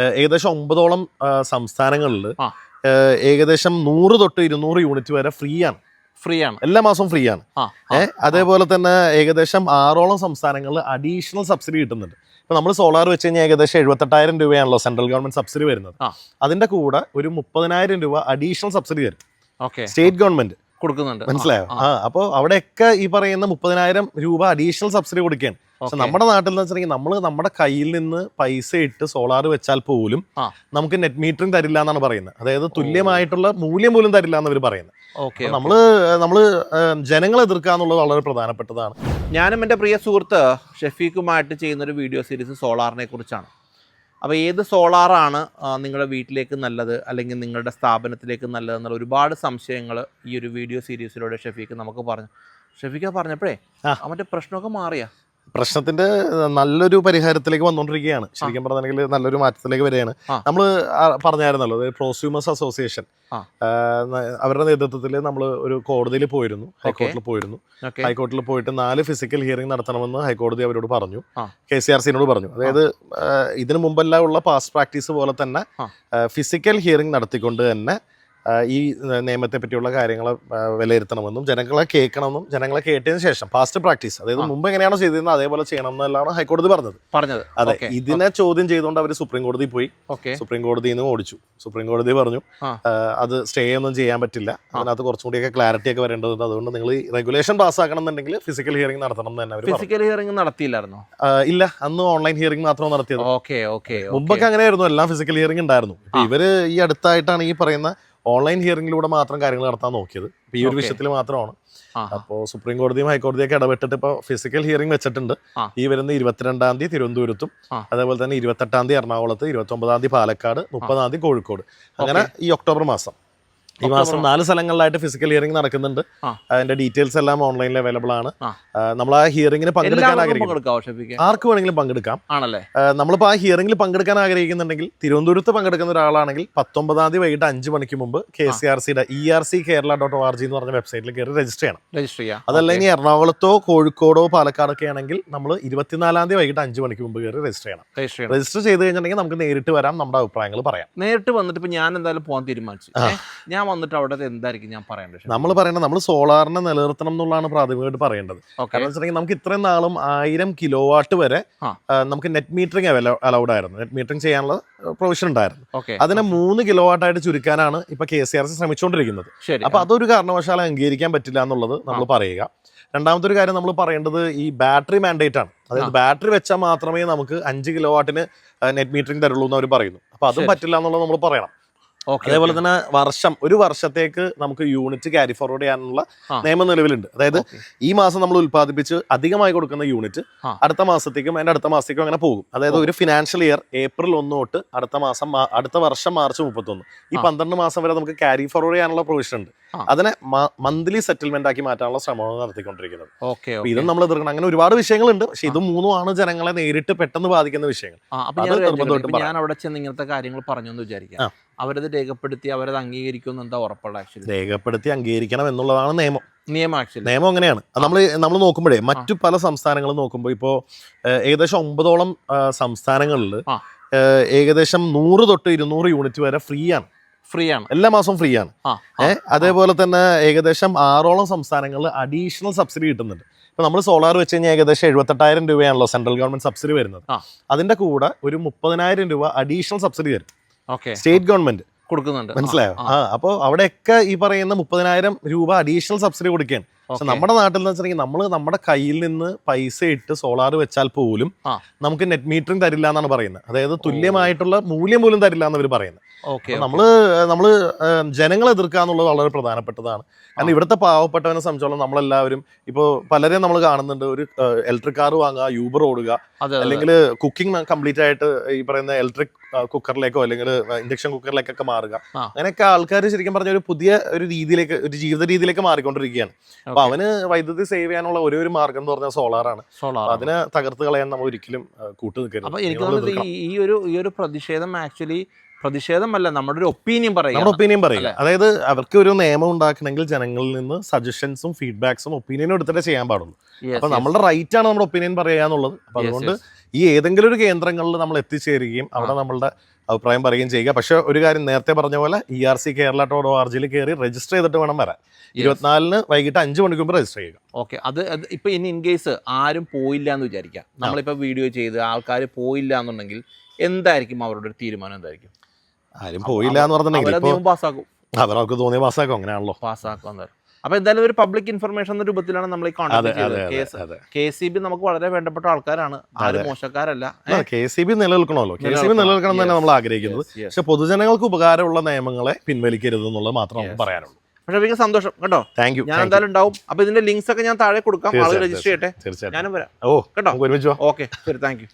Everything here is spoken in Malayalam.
ഏകദേശം ഒമ്പതോളം സംസ്ഥാനങ്ങളിൽ ഏകദേശം നൂറ് തൊട്ട് ഇരുന്നൂറ് യൂണിറ്റ് വരെ ഫ്രീ ആണ്. ഫ്രീ ആണ് എല്ലാ മാസവും ഫ്രീ ആണ്. ഏഹ് അതേപോലെ തന്നെ ഏകദേശം ആറോളം സംസ്ഥാനങ്ങളിൽ അഡീഷണൽ സബ്സിഡി കിട്ടുന്നുണ്ട്. ഇപ്പൊ നമ്മൾ സോളാർ വെച്ച് കഴിഞ്ഞാൽ ഏകദേശം എഴുപത്തെട്ടായിരം രൂപയാണല്ലോ സെൻട്രൽ ഗവൺമെന്റ് സബ്സിഡി വരുന്നത്. അതിന്റെ കൂടെ ഒരു മുപ്പതിനായിരം രൂപ അഡീഷണൽ സബ്സിഡി തരും. സ്റ്റേറ്റ് ഗവൺമെന്റ് കൊടുക്കുന്നുണ്ട്. മനസ്സിലായോ? ആ. അപ്പോൾ അവിടെയൊക്കെ ഈ പറയുന്ന മുപ്പതിനായിരം രൂപ അഡീഷണൽ സബ്സിഡി കൊടുക്കുകയാണ്. പക്ഷെ നമ്മുടെ നാട്ടിൽ എന്ന് വെച്ചിട്ടുണ്ടെങ്കിൽ നമ്മൾ നമ്മുടെ കയ്യിൽ നിന്ന് പൈസ ഇട്ട് സോളാർ വെച്ചാൽ പോലും നമുക്ക് നെറ്റ് മീറ്ററിംഗ് തരില്ല എന്നാണ് പറയുന്നത്. അതായത് തുല്യമായിട്ടുള്ള മൂല്യം പോലും തരില്ല എന്ന് അവർ പറയുന്നത്. ഓക്കെ നമ്മൾ നമ്മൾ നമ്മൾ ഏഹ്, ജനങ്ങളെ എതിർക്കുക എന്നുള്ളത് വളരെ പ്രധാനപ്പെട്ടതാണ്. ഞാനും എന്റെ പ്രിയ സുഹൃത്ത് ഷെഫീഖുമായിട്ട് ചെയ്യുന്നൊരു വീഡിയോ സീരീസ് സോളാറിനെ കുറിച്ചാണ്. അപ്പോൾ ഏത് സോളാറാണ് നിങ്ങളുടെ വീട്ടിലേക്ക് നല്ലത് അല്ലെങ്കിൽ നിങ്ങളുടെ സ്ഥാപനത്തിലേക്ക് നല്ലത് എന്നുള്ള ഒരുപാട് സംശയങ്ങൾ ഈ ഒരു വീഡിയോ സീരീസിലൂടെ ഷെഫീഖ് നമുക്ക് പറഞ്ഞു. ഷെഫീഖ പറഞ്ഞപ്പോഴേ അവന്റെ പ്രശ്നമൊക്കെ മാറിയാ. പ്രശ്നത്തിന്റെ നല്ലൊരു പരിഹാരത്തിലേക്ക് വന്നുകൊണ്ടിരിക്കുകയാണ് ശരിക്കും പറഞ്ഞെങ്കിൽ നല്ലൊരു മാറ്റത്തിലേക്ക് വരികയാണ്. നമ്മൾ പറഞ്ഞായിരുന്നല്ലോ പ്രോസ്യൂമേഴ്സ് അസോസിയേഷൻ അവരുടെ നേതൃത്വത്തിൽ നമ്മൾ ഒരു കോടതിയിൽ പോയിരുന്നു ഹൈക്കോടതിയിൽ പോയിരുന്നു. ഹൈക്കോടതിയിൽ പോയിട്ട് നാല് ഫിസിക്കൽ ഹിയറിംഗ് നടത്തണമെന്ന് ഹൈക്കോടതി അവരോട് പറഞ്ഞു. കെ സി ആർ സിനോട് പറഞ്ഞു. അതായത് ഇതിനു മുമ്പെല്ലാം ഉള്ള പാസ്റ്റ് പ്രാക്ടീസ് പോലെ തന്നെ ഫിസിക്കൽ ഹിയറിംഗ് നടത്തിക്കൊണ്ട് തന്നെ ഈ നിയമത്തെ പറ്റിയുള്ള കാര്യങ്ങൾ വിലയിരുത്തണമെന്നും ജനങ്ങളെ കേൾക്കണമെന്നും ജനങ്ങളെ കേട്ടതിന് ശേഷം പാസ്റ്റ് പ്രാക്ടീസ് അതായത്. മുമ്പ് എങ്ങനെയാണോ ചെയ്തിരുന്നത് അതേപോലെ ചെയ്യണം എന്നുള്ളതാണ് ഹൈക്കോടതി പറഞ്ഞത്. പറഞ്ഞത്. അതെ ഇതിനെ ചോദ്യം ചെയ്തുകൊണ്ട് അവർ സുപ്രീം കോടതി പോയി. സുപ്രീം കോടതിയിൽ നിന്ന് ഓടിച്ചു. സുപ്രീം കോടതി പറഞ്ഞു അത് സ്റ്റേ ഒന്നും ചെയ്യാൻ പറ്റില്ല. അതിനകത്ത് കുറച്ചും കൂടിയൊക്കെ ക്ലാരിറ്റി ഒക്കെ വരേണ്ടതുണ്ട്. അതുകൊണ്ട് നിങ്ങൾ റെഗുലേഷൻ പാസ്സാക്കണം എന്നുണ്ടെങ്കിൽ ഫിസിക്കൽ ഹിയറിംഗ് നടത്തണം എന്ന് തന്നെ ഫിസിക്കൽ ഹിയറിംഗ് നടത്തിയില്ലായിരുന്നോ? ഇല്ല. അന്ന് ഓൺലൈൻ ഹിയറിംഗ് മാത്രം നടത്തിയത്. ഓക്കെ ഓക്കെ മുമ്പൊക്കെ അങ്ങനെയായിരുന്നു. എല്ലാം ഫിസിക്കൽ ഹിയറിംഗ് ഉണ്ടായിരുന്നു. ഇവർ ഈ അടുത്തായിട്ടാണ് ഈ പറയുന്ന ഓൺലൈൻ ഹിയറിംഗിലൂടെ മാത്രം കാര്യങ്ങൾ നടത്താൻ നോക്കിയത്. ഇപ്പൊ ഈ ഒരു വിഷയത്തിൽ മാത്രമാണ്. അപ്പോ അപ്പോൾ സുപ്രീം കോടതിയും ഹൈക്കോടതിയൊക്കെ ഇടപെട്ടിട്ട് ഇപ്പൊ ഫിസിക്കൽ ഹിയറിംഗ് വെച്ചിട്ടുണ്ട്. ഈ വരുന്ന ഇരുപത്തിരണ്ടാം തീയതി തിരുവനന്തപുരത്തും. അതേപോലെ തന്നെ ഇരുപത്തെട്ടാം തീയതി എറണാകുളത്ത് ഇരുപത്തി ഒമ്പതാം തീയതി പാലക്കാട് മുപ്പതാം തീയതി കോഴിക്കോട്. അങ്ങനെ ഈ ഒക്ടോബർ മാസം. ഈ മാസം നാല് സ്ഥലങ്ങളിലായിട്ട് ഫിസിക്കൽ ഹിയറിംഗ് നടക്കുന്നുണ്ട്. അതിന്റെ ഡീറ്റെയിൽസ് എല്ലാം ഓൺലൈനിൽ അവൈലബിൾ ആണ്. നമ്മൾ ആ ഹിയറിംഗിന് പങ്കെടുക്കാൻ ആഗ്രഹിക്കും ആർക്ക് വേണമെങ്കിലും പങ്കെടുക്കാം. ആണല്ലേ? നമ്മളിപ്പോൾ ആ ഹിയറിംഗിൽ പങ്കെടുക്കാൻ ആഗ്രഹിക്കുന്നുണ്ടെങ്കിൽ തിരുവനന്തപുരത്ത് പങ്കെടുക്കുന്ന ഒരാളാണെങ്കിൽ പത്തൊമ്പതാം തീയതി വൈകിട്ട് അഞ്ച് മണിക്ക് മുമ്പ് കെ സി ആർ സിയുടെ E R C Kerala dot O R G എന്ന് പറഞ്ഞ വെബ്സൈറ്റിൽ കയറി രജിസ്റ്റർ ചെയ്യണം. രജിസ്റ്റർ ചെയ്യാം. അതല്ലെങ്കിൽ എറണാകുളത്തോ കോഴിക്കോടോ പാലക്കാടൊക്കെ ആണെങ്കിൽ നമ്മൾ ഇരുപത്തിനാലാം തീയതി വൈകിട്ട് അഞ്ച് മണിക്ക് മുമ്പ് കയറി രജിസ്റ്റർ ചെയ്യണം. രജിസ്റ്റർ ചെയ്യണം. രജിസ്റ്റർ ചെയ്ത് കഴിഞ്ഞിട്ടുണ്ടെങ്കിൽ നമുക്ക് നേരിട്ട് വരാം നമ്മുടെ അഭിപ്രായങ്ങൾ പറയാം. നേരിട്ട് വന്നിട്ട് ഇപ്പൊ ഞാൻ എന്തായാലും പോകാൻ തീരുമാനിച്ചു. ഞാൻ വന്നിട്ട് അവിടെ എന്തായിരിക്കും ഞാൻ പറയേണ്ടത് നമ്മൾ പറയേണ്ടത് നമ്മൾ സോളാറിനെ നിലനിർത്തണം എന്നുള്ളതാണ് പ്രാഥമികമായിട്ട് പറയേണ്ടത്. കാരണം വെച്ചിട്ടുണ്ടെങ്കിൽ നമുക്ക് ഇത്രയും നാളും ആയിരം കിലോ വാട്ട് വരെ നമുക്ക് നെറ്റ് മീറ്ററിംഗ് അലൗഡ് ആയിരുന്നു. നെറ്റ് മീറ്ററിംഗ് ചെയ്യാനുള്ള പ്രൊവിഷൻ ഉണ്ടായിരുന്നു. അതിനെ മൂന്ന് കിലോ വാട്ടായിട്ട് ചുരുക്കാനാണ് ഇപ്പൊ കെ സി ആർ സി ശ്രമിച്ചുകൊണ്ടിരിക്കുന്നത്. ശരി. അപ്പൊ അതൊരു കാരണവശാലും അംഗീകരിക്കാൻ പറ്റില്ല എന്നുള്ളത് നമ്മൾ പറയുക. രണ്ടാമത്തെ ഒരു കാര്യം നമ്മൾ പറയേണ്ടത് ഈ ബാറ്ററി മാൻഡേറ്റ് ആണ്. അതായത് ബാറ്ററി വെച്ചാൽ മാത്രമേ നമുക്ക് അഞ്ച് കിലോ വാട്ടിന് നെറ്റ് മീറ്ററിംഗ് തരുള്ളൂ എന്ന് അവർ പറയുന്നു. അപ്പൊ അതും. പറ്റില്ല എന്നുള്ളത് നമ്മൾ പറയണം. അതേപോലെ തന്നെ വർഷം ഒരു വർഷത്തേക്ക് നമുക്ക് യൂണിറ്റ് ക്യാരി ഫോർവേഡ് ചെയ്യാനുള്ള നിയമം നിലവിലുണ്ട്. അതായത് ഈ മാസം നമ്മൾ ഉത്പാദിപ്പിച്ച് അധികമായി കൊടുക്കുന്ന യൂണിറ്റ് അടുത്ത മാസത്തേക്കും അതിന്റെ അടുത്ത മാസത്തേക്കും അങ്ങനെ പോകും. അതായത് ഒരു ഫിനാൻഷ്യൽ ഇയർ ഏപ്രിൽ ഒന്ന് തൊട്ട് അടുത്ത മാസം അടുത്ത വർഷം മാർച്ച് മുപ്പത്തൊന്ന്. ഈ. പന്ത്രണ്ട് മാസം വരെ നമുക്ക് ക്യാരി ഫോർവേഡ് ചെയ്യാനുള്ള പ്രൊവിഷൻ ഉണ്ട്. അതിനെ മന്ത്ലി സെറ്റിൽമെന്റ് ആക്കി മാറ്റാനുള്ള ശ്രമമാണ് നടത്തിക്കൊണ്ടിരിക്കുന്നത്. ഓക്കെ ഇതും നമ്മൾ എതിർക്കണം അങ്ങനെ ഒരുപാട് വിഷയങ്ങളുണ്ട്. പക്ഷെ ഇത് മൂന്നുമാണ് ജനങ്ങളെ നേരിട്ട് പെട്ടെന്ന് ബാധിക്കുന്ന വിഷയങ്ങൾ. ഞാൻ അവിടെ ചെന്ന് ഇങ്ങനത്തെ കാര്യങ്ങൾ പറഞ്ഞു എന്ന് വിചാരിക്കാം. അവരത് രേഖപ്പെടുത്തി അവരത് അംഗീകരിക്കുമെന്ന് എന്താ ഉറപ്പുള്ള ആക്ച്വലി രേഖപ്പെടുത്തി അംഗീകരിക്കണം എന്നുള്ളതാണ് നിയമം. നിയമം ആക്ച്വലി നിയമം അങ്ങനെയാണ്. നമ്മൾ നമ്മൾ നോക്കുമ്പോഴേ മറ്റു പല സംസ്ഥാനങ്ങളും നോക്കുമ്പോൾ ഇപ്പോൾ ഏകദേശം ഒമ്പതോളം സംസ്ഥാനങ്ങളിൽ ഏകദേശം നൂറ് തൊട്ട് ഇരുന്നൂറ് യൂണിറ്റ് വരെ ഫ്രീ ആണ്. ഫ്രീ ആണ് എല്ലാ മാസവും ഫ്രീ ആണ് അതേപോലെ തന്നെ ഏകദേശം ആറോളം സംസ്ഥാനങ്ങളിൽ അഡീഷണൽ സബ്സിഡി കിട്ടുന്നുണ്ട്. ഇപ്പൊ നമ്മൾ സോളാർ വെച്ച് കഴിഞ്ഞാൽ ഏകദേശം എഴുപത്തെട്ടായിരം രൂപയാണല്ലോ സെൻട്രൽ ഗവൺമെന്റ് സബ്സിഡി വരുന്നത്. അതിന്റെ കൂടെ ഒരു മുപ്പതിനായിരം രൂപ അഡീഷണൽ സബ്സിഡി തരും. ഓക്കെ. സ്റ്റേറ്റ് ഗവൺമെന്റ് കൊടുക്കുന്നുണ്ട്. മനസ്സിലായോ? ആ, ആ അപ്പോൾ അവിടെയൊക്കെ ഈ പറയുന്ന മുപ്പതിനായിരം രൂപ അഡീഷണൽ സബ്സിഡി കൊടുക്കുകയാണ്. പക്ഷെ. നമ്മുടെ നാട്ടിൽ എന്ന് വെച്ചിട്ടുണ്ടെങ്കിൽ നമ്മൾ നമ്മുടെ കയ്യിൽ നിന്ന് പൈസ ഇട്ട് സോളാർ വെച്ചാൽ പോലും. നമുക്ക് നെറ്റ് മീറ്ററിംഗ് തരില്ല എന്നാണ് പറയുന്നത്. അതായത് തുല്യമായിട്ടുള്ള മൂല്യം പോലും തരില്ല എന്ന് അവർ പറയുന്നത് ഓക്കെ നമ്മൾ നമ്മൾ ജനങ്ങളെ എതിർക്കുക എന്നുള്ളത് വളരെ പ്രധാനപ്പെട്ടതാണ്. കാരണം ഇവിടുത്തെ പാവപ്പെട്ടവനെ സംബന്ധിച്ചോളം നമ്മളെല്ലാവരും ഇപ്പോൾ പലരെയും നമ്മൾ കാണുന്നുണ്ട്. ഒരു ഇലക്ട്രിക് കാർ വാങ്ങുക യൂബർ ഓടുക അല്ലെങ്കിൽ കുക്കിംഗ് കംപ്ലീറ്റ് ആയിട്ട് ഈ പറയുന്ന ഇലക്ട്രിക് കുക്കറിലേക്കോ അല്ലെങ്കിൽ ഇൻഡക്ഷൻ കുക്കറിലേക്കൊക്കെ മാറുക. അങ്ങനെയൊക്കെ ആൾക്കാർ ശരിക്കും പറഞ്ഞ ഒരു പുതിയ ഒരു രീതിയിലേക്ക് ഒരു ജീവിത രീതിയിലേക്ക് മാറിക്കൊണ്ടിരിക്കുകയാണ്. അപ്പൊ. അവന് വൈദ്യുതി സേവ് ചെയ്യാനുള്ള ഒരേ ഒരു മാർഗം എന്ന് പറഞ്ഞാൽ സോളാറാണ് സോളാർ ആണ്. അതിനെ തകർത്ത് കളയാൻ നമ്മൾ ഒരിക്കലും കൂട്ടു നിൽക്കരുത് ഈ ഒരു ഈ ഒരു പ്രതിഷേധം ആക്ച്വലി പ്രതിഷേധമല്ല നമ്മുടെ ഒരു ഒപ്പീനിയൻ നമ്മുടെ പറയുക ഒപ്പീനിയൻ പറയുക. അതായത് അവർക്ക് ഒരു നിയമം ഉണ്ടാക്കണമെങ്കിൽ ജനങ്ങളിൽ നിന്ന് സജഷൻസും ഫീഡ്ബാക്സും ഒപ്പീനിയനും എടുത്തിട്ടേ ചെയ്യാൻ പാടുള്ളൂ. അപ്പൊ നമ്മളുടെ റൈറ്റ് ആണ് നമ്മുടെ ഒപ്പീനിയൻ പറയുക എന്നുള്ളത്. അപ്പൊ അതുകൊണ്ട് ഈ ഏതെങ്കിലും ഒരു കേന്ദ്രങ്ങളിൽ നമ്മൾ എത്തിച്ചേരുകയും അവിടെ നമ്മളുടെ അഭിപ്രായം പറയുകയും ചെയ്യുക. പക്ഷെ ഒരു കാര്യം നേരത്തെ പറഞ്ഞ പോലെ E R C Kerala dot O R ജിയിൽ കയറി രജിസ്റ്റർ ചെയ്തിട്ട് വേണം വരാൻ. ഇരുപത്തിനാലിന് വൈകിട്ട് അഞ്ച് മണിക്ക് മുമ്പ് രജിസ്റ്റർ ചെയ്യുക. ഓക്കെ അത് അത് ഇപ്പൊ ഇനി ഇൻ കേസ് ആരും പോയില്ല എന്ന് വിചാരിക്കാം നമ്മളിപ്പോ വീഡിയോ ചെയ്ത് ആൾക്കാർ പോയില്ല എന്നുണ്ടെങ്കിൽ എന്തായിരിക്കും അവരുടെ ഒരു തീരുമാനം എന്തായിരിക്കും? ആരും പോയില്ല എന്ന് പറഞ്ഞിട്ടുണ്ടെങ്കിൽ അവർക്ക് തോന്നിയ പാസ്സാക്കും അങ്ങനെയാണല്ലോ. പാസ്സാക്കും അപ്പൊ എന്തായാലും ഒരു പബ്ലിക് ഇൻഫർമേഷൻ എന്ന രൂപത്തിലാണ് നമ്മൾ ഈ കോൺടാക്ട് കെ സി ബി നമുക്ക് വളരെ വേണ്ടപ്പെട്ട ആൾക്കാരാണ്. ആരും മോശക്കാരല്ല? കെ സി ബി നിലനിൽക്കണമല്ലോ. കെ സി ബി നിലനിൽക്കണം. തന്നെ നമ്മൾ ആഗ്രഹിക്കുന്നത്. പക്ഷെ പൊതുജനങ്ങൾക്ക് ഉപകാരമുള്ള നിയമങ്ങളെ പിൻവലിക്കരുത് എന്നുള്ളത് മാത്രം നമുക്ക് പറയാനുള്ളൂ. പക്ഷെ എനിക്ക് സന്തോഷം. കേട്ടോ? താങ്ക് യു ഞാൻ എന്തായാലും ഉണ്ടാവും. അപ്പൊ ഇതിന്റെ ലിങ്ക്സ് ഒക്കെ ഞാൻ താഴെ കൊടുക്കാം. ആളുകൾ രജിസ്റ്റർ ചെയ്യട്ടെ. ഞാനും വരാം. ഓ കേട്ടോ? ഒരുമിച്ചോ ഒരുമിച്ച് ഓക്കെ ശരി താങ്ക് യു